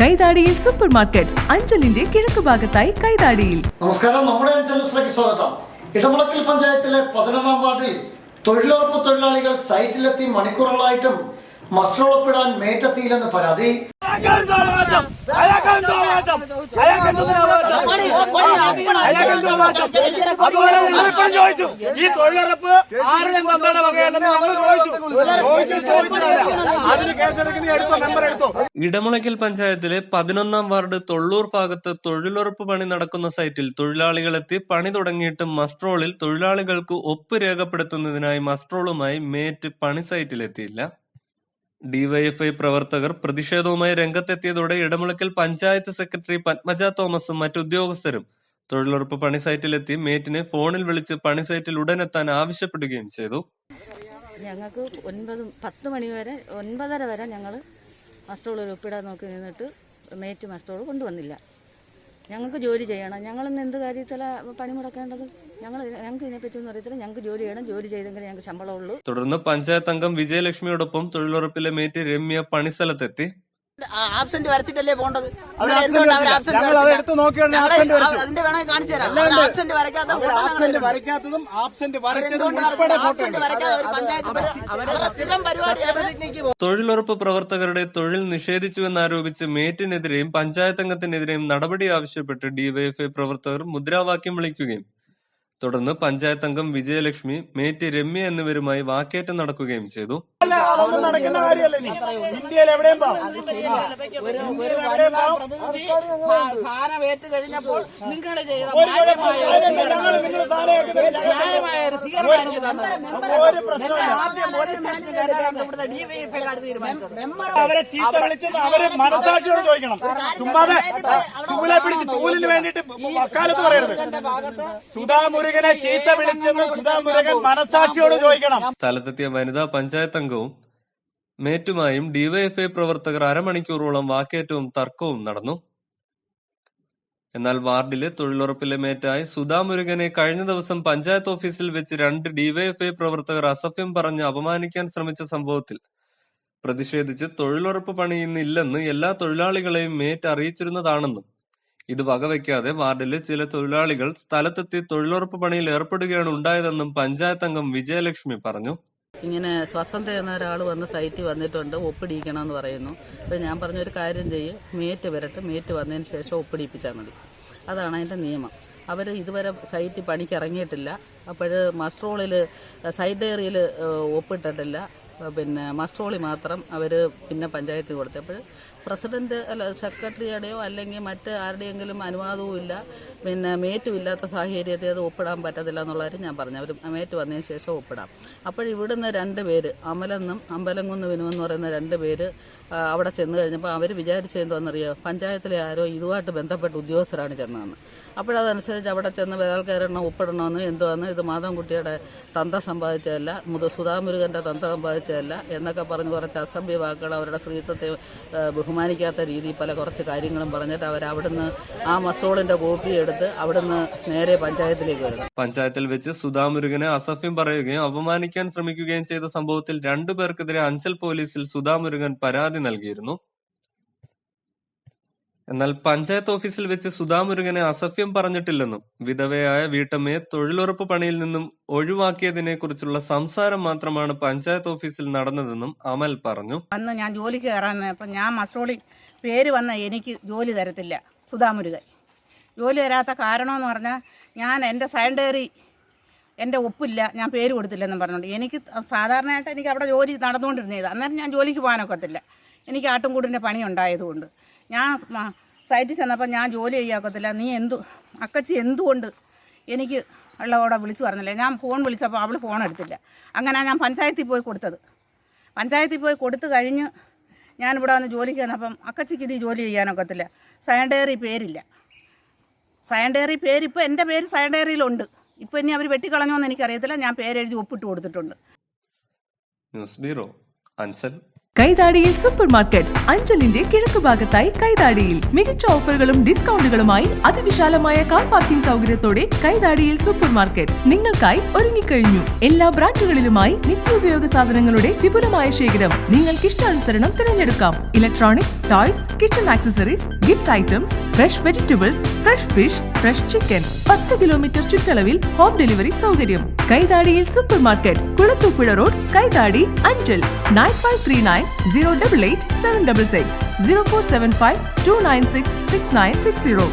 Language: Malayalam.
കൈതാടിയിൽ സൂപ്പർ മാർക്കറ്റ് അഞ്ചലിന്റെ കിഴക്ക് ഭാഗത്തായി കൈതാടിയിൽ. നമസ്കാരം നമ്മുടെ അഞ്ചലിലേക്ക് സ്വാഗതം. ഇടമുളക്കൽ പഞ്ചായത്തിലെ പതിനൊന്നാം വാർഡിൽ തൊഴിലുറപ്പ് തൊഴിലാളികൾ സൈറ്റിലെത്തി മണിക്കൂറുകളായിട്ടും മസ്റ്ററോളപ്പിടാൻ മേറ്റെത്തിയില്ലെന്ന് പരാതി. ഈ മെമ്പർ എടുത്തോ ഇടമുളയ്ക്കൽ പഞ്ചായത്തിലെ പതിനൊന്നാം വാർഡ് തൊള്ളൂർ ഭാഗത്ത് തൊഴിലുറപ്പ് പണി നടക്കുന്ന സൈറ്റിൽ തൊഴിലാളികളെത്തി പണി തുടങ്ങിയിട്ട് മസ്ട്രോളിൽ തൊഴിലാളികൾക്ക് ഒപ്പ് രേഖപ്പെടുത്തുന്നതിനായി മസ്ട്രോളുമായി മേറ്റ് പണി സൈറ്റിലെത്തിയില്ല. ഡിവൈഎഫ്ഐ പ്രവർത്തകർ പ്രതിഷേധവുമായി രംഗത്തെത്തിയതോടെ ഇടമുളയ്ക്കൽ പഞ്ചായത്ത് സെക്രട്ടറി പത്മജ തോമസും മറ്റുദ്യോഗസ്ഥരും തൊഴിലുറപ്പ് പണി സൈറ്റിലെത്തി മേറ്റിനെ ഫോണിൽ വിളിച്ച് പണി സൈറ്റിൽ ഉടനെത്താൻ ആവശ്യപ്പെടുകയും ചെയ്തു. ഞങ്ങൾക്ക് ഒൻപത് പത്ത് മണി വരെ ഒൻപതര വരെ ഞങ്ങൾ മസ്റ്റോൾ ഒപ്പിടാൻ നോക്കി നിന്നിട്ട് മേറ്റ് മസ്റ്റോൾ കൊണ്ടുവന്നില്ല. ഞങ്ങൾക്ക് ജോലി ചെയ്യണം. ഞങ്ങളിന്ന് എന്ത് കാര്യത്തിലാണ് പണി മുടക്കേണ്ടത്? ഞങ്ങൾ ഞങ്ങൾക്ക് ഇതിനെപ്പറ്റിയൊന്നും അറിയത്തില്ല. ഞങ്ങൾക്ക് ജോലി ചെയ്യണം. ജോലി ചെയ്തെങ്കിൽ ഞങ്ങൾക്ക് ശമ്പളമുള്ളൂ. തുടർന്ന് പഞ്ചായത്ത് അംഗം വിജയലക്ഷ്മിയോടൊപ്പം തൊഴിലുറപ്പിലെ മേറ്റ് രമ്യ പണിസ്ഥലത്തെത്തി. ആബ്സെന്റ് വരച്ചിട്ടല്ലേ പോണ്ടത്? അതിന്റെ കാണിച്ചു തരാം. അല്ലാണ്ട് ആബ്സെന്റ് വരയ്ക്കാത്ത അവർ photo ആബ്സെന്റ് വരയ്ക്കാത്തതും ആബ്സെന്റ് വരച്ചതും എന്തുകൊണ്ട് ഉൾപ്പെടെ വരച്ചത്? ഫോട്ടോ ആബ്സെന്റ് വരയ്ക്കാതെ ഒരു പഞ്ചായത്ത് സ്ഥിരം പരിപാടിയാണ് തൊഴിലുറപ്പ് പ്രവർത്തകരുടെ തൊഴിൽ നിഷേധിച്ചുവെന്നാരോപിച്ച് മേറ്റിനെതിരെയും പഞ്ചായത്ത് അംഗത്തിനെതിരെയും നടപടി ആവശ്യപ്പെട്ട് ഡിവൈഎഫ്ഐ പ്രവർത്തകർ മുദ്രാവാക്യം വിളിക്കുകയും തുടർന്ന് പഞ്ചായത്ത് അംഗം വിജയലക്ഷ്മി മേറ്റ് രമ്യ എന്നിവരുമായി വാക്കേറ്റം നടക്കുകയും ചെയ്തു. അതൊന്നും നടക്കുന്ന കാര്യമല്ല ഇനി. ഇന്ത്യയിൽ എവിടെയും ഒരു ഒരു വനിതാ പ്രതിനിധി സ്ഥാനം ഏറ്റു കഴിഞ്ഞപ്പോൾ നിങ്ങൾ ചെയ്ത ന്യായമായ ഒരു സ്വീകരണം എനിക്ക് തന്നത്. ഒരു പ്രശ്നമില്ല. ആദ്യം പോലീസ് സ്റ്റേഷനുകാരാണ് ഇവിടുത്തെ ഡിവൈഎഫ്ഐക്കാർ തീരുമാനിച്ചത്. അവരെ ചീത്ത വിളിച്ചത് അവർ മനസാക്ഷിയോട് ചോദിക്കണം. ചുമ്മാതെ ചൂലെ പിടിച്ച് ചൂലിന് വേണ്ടിട്ട് വക്കാലത്ത് പറയരുത്. സുധാ മുരുകനെ ചീത്ത വിളിച്ചെന്ന് സുധാ മുരുകൻ മനസാക്ഷിയോട് ചോദിക്കണം. സ്ഥലത്തെത്തിയ വനിതാ പഞ്ചായത്ത് അംഗവും മേറ്റുമായും ഡിവൈഎഫ്ഐ പ്രവർത്തകർ അരമണിക്കൂറോളം വാക്കേറ്റവും തർക്കവും നടന്നു. എന്നാൽ വാർഡിലെ തൊഴിലുറപ്പിലെ മേറ്റായി സുധാ മുരുകനെ കഴിഞ്ഞ ദിവസം പഞ്ചായത്ത് ഓഫീസിൽ വെച്ച് രണ്ട് ഡിവൈഎഫ്ഐ പ്രവർത്തകർ അസഭ്യം പറഞ്ഞ് അപമാനിക്കാൻ ശ്രമിച്ച സംഭവത്തിൽ പ്രതിഷേധിച്ച് തൊഴിലുറപ്പ് പണി ഇന്നില്ലെന്ന് എല്ലാ തൊഴിലാളികളെയും മേറ്റ് അറിയിച്ചിരുന്നതാണെന്നും ഇത് വകവയ്ക്കാതെ വാർഡിലെ ചില തൊഴിലാളികൾ സ്ഥലത്തെത്തി തൊഴിലുറപ്പ് പണിയിൽ ഏർപ്പെടുകയാണ് ഉണ്ടായതെന്നും പഞ്ചായത്ത് അംഗം വിജയലക്ഷ്മി പറഞ്ഞു. ഇങ്ങനെ സ്വസന്ത എന്ന ഒരാൾ വന്ന് സൈറ്റിൽ വന്നിട്ടുണ്ട് ഒപ്പിടിയിക്കണം എന്ന് പറയുന്നു. അപ്പോൾ ഞാൻ പറഞ്ഞ ഒരു കാര്യം ചെയ്യും മേറ്റ് വരട്ടെ മേറ്റ് വന്നതിന് ശേഷം ഒപ്പിടിപ്പിച്ചാൽ മതി. അതാണ് അതിന്റെ നിയമം. അവർ ഇതുവരെ സൈറ്റിൽ പണിക്ക് ഇറങ്ങിയിട്ടില്ല. അപ്പോൾ മസ്ട്രോളിൽ സൈറ്റ് ഡയറിയിൽ ഒപ്പിട്ടിട്ടില്ല. പിന്നെ മസ്ട്രോളി മാത്രം അവർ പിന്നെ പഞ്ചായത്തിൽ കൊടുത്തപ്പോൾ പ്രസിഡന്റ് അല്ല സെക്രട്ടറിയുടെയോ അല്ലെങ്കിൽ മറ്റ് ആരുടെയെങ്കിലും അനുവാദവും ഇല്ല പിന്നെ മേറ്റും ഇല്ലാത്ത സാഹചര്യത്തിൽ അത് ഒപ്പിടാൻ പറ്റത്തില്ല എന്നുള്ളവർ ഞാൻ പറഞ്ഞു. അവർ മേറ്റ് വന്നതിന് ശേഷം ഒപ്പിടാം. അപ്പോൾ ഇവിടുന്ന് രണ്ട് പേര് അമലെന്നും അമ്പലംകുന്ന് വിനു എന്ന് പറയുന്ന രണ്ട് പേര് അവിടെ ചെന്ന് കഴിഞ്ഞപ്പോൾ അവർ വിചാരിച്ചെന്തോന്നറിയോ പഞ്ചായത്തിലെ ആരോ ഇതുമായിട്ട് ബന്ധപ്പെട്ട ഉദ്യോഗസ്ഥരാണ് ചെന്നതെന്ന്. അപ്പോഴതനുസരിച്ച് അവിടെ ചെന്ന് വിരൽ കയറണം ഒപ്പിടണമെന്ന് എന്തുവാന്ന് ഇത് മാധവൻകുട്ടിയുടെ തന്ത സമ്പാദിച്ചതല്ല സുധാമുരുകന്റെ തന്ത സമ്പാദിച്ചതല്ല എന്നൊക്കെ പറഞ്ഞ് കുറച്ച് അസഭ്യ വാക്കുകൾ അവരുടെ സ്ത്രീത്വത്തെ ബഹുമാനിക്കാത്ത രീതിയിൽ പല കുറച്ച് കാര്യങ്ങളും പറഞ്ഞിട്ട് അവർ അവിടുന്ന് ആ മസോളിന്റെ കോപ്പി എടുത്ത് അവിടുന്ന് നേരെ പഞ്ചായത്തിലേക്ക് വരുന്നു. പഞ്ചായത്തിൽ വെച്ച് സുധാമുരുകനെ അസഭ്യം പറയുകയും അപമാനിക്കാൻ ശ്രമിക്കുകയും ചെയ്ത സംഭവത്തിൽ രണ്ടുപേർക്കെതിരെ അഞ്ചൽ പോലീസിൽ സുധാമുരുകൻ പരാതി നൽകിയിരുന്നു. എന്നാൽ പഞ്ചായത്ത് ഓഫീസിൽ വെച്ച് സുധാമുരുകനെ അസഭ്യം പറഞ്ഞിട്ടില്ലെന്നും വിധവയായ വീട്ടമ്മയെ തൊഴിലുറപ്പ് പണിയിൽ നിന്നും ഒഴിവാക്കിയതിനെ കുറിച്ചുള്ള സംസാരം മാത്രമാണ് പഞ്ചായത്ത് ഓഫീസിൽ നടന്നതെന്നും അമൽ പറഞ്ഞു. അന്ന് ഞാൻ ജോലിക്ക് കയറാൻ അപ്പം ഞാൻ മസ്റോളി പേര് വന്ന എനിക്ക് ജോലി തരത്തില്ല സുധാമുരുകൻ. ജോലി തരാത്ത കാരണമെന്ന് പറഞ്ഞാൽ ഞാൻ എന്റെ സയൻഡറി എന്റെ ഒപ്പില്ല ഞാൻ പേര് കൊടുത്തില്ലെന്നും പറഞ്ഞുകൊണ്ട് എനിക്ക് സാധാരണയായിട്ട് എനിക്ക് അവിടെ ജോലി നടന്നുകൊണ്ടിരുന്നത്. അന്നേരം ഞാൻ ജോലിക്ക് പോകാനൊക്കത്തില്ല. എനിക്ക് ആട്ടുംകൂടിന്റെ പണി ഉണ്ടായതുകൊണ്ട്. ഞാൻ സൈറ്റിൽ ചെന്നപ്പോൾ ഞാൻ ജോലി ചെയ്യാക്കത്തില്ല. നീ എന്തു അക്കച്ചി എന്തുകൊണ്ട് എനിക്ക് ഉള്ളവടെ വിളിച്ചു പറഞ്ഞില്ല? ഞാൻ ഫോൺ വിളിച്ചപ്പോൾ അവൾ ഫോൺ എടുത്തില്ല. അങ്ങനെ ഞാൻ പഞ്ചായത്തിൽ പോയി കൊടുത്തത്. പഞ്ചായത്തിൽ പോയി കൊടുത്തു കഴിഞ്ഞ് ഞാനിവിടെ വന്ന് ജോലിക്ക് വന്നപ്പം അക്കച്ചിക്ക് ഇത് ജോലി ചെയ്യാനൊക്കത്തില്ല. സയൻഡയറി പേരില്ല. സയൻഡയറി പേര് ഇപ്പോൾ എന്റെ പേര് സയൻഡയറിയിലുണ്ട് ഇപ്പോൾ ഇനി അവർ വെട്ടിക്കളഞ്ഞോ എന്ന് എനിക്കറിയത്തില്ല. ഞാൻ പേരെഴുതി ഒപ്പിട്ട് കൊടുത്തിട്ടുണ്ട്. ന്യൂസ് ബ്യൂറോ അഞ്ചൽ കൈതാടിയിൽ സൂപ്പർ മാർക്കറ്റ് അഞ്ചലിന്റെ കിഴക്ക് ഭാഗത്തായി കൈതാടിയിൽ. മികച്ച ഓഫറുകളും ഡിസ്കൗണ്ടുകളുമായി അതിവിശാലമായ കാർ പാർക്കിംഗ് സൗകര്യത്തോടെ കൈതാടിയിൽ സൂപ്പർ മാർക്കറ്റ് നിങ്ങൾക്കായി ഒരുങ്ങിക്കഴിഞ്ഞു. എല്ലാ ബ്രാൻഡുകളിലുമായി നിത്യോപയോഗ സാധനങ്ങളുടെ വിപുലമായ ശേഖരം. നിങ്ങൾക്ക് ഇഷ്ടാനുസരണം തിരഞ്ഞെടുക്കാം. Electronics toys kitchen accessories gift items fresh vegetables fresh fish fresh chicken. പത്ത് കിലോമീറ്റർ ചുറ്റളവിൽ ഹോം ഡെലിവറി സൗകര്യം. കൈതാടിയിൽ super market Kulathupuzha road Kaithadi Anchal. Nine five three nine zero double eight seven double six zero four seven five two nine six six nine six zero.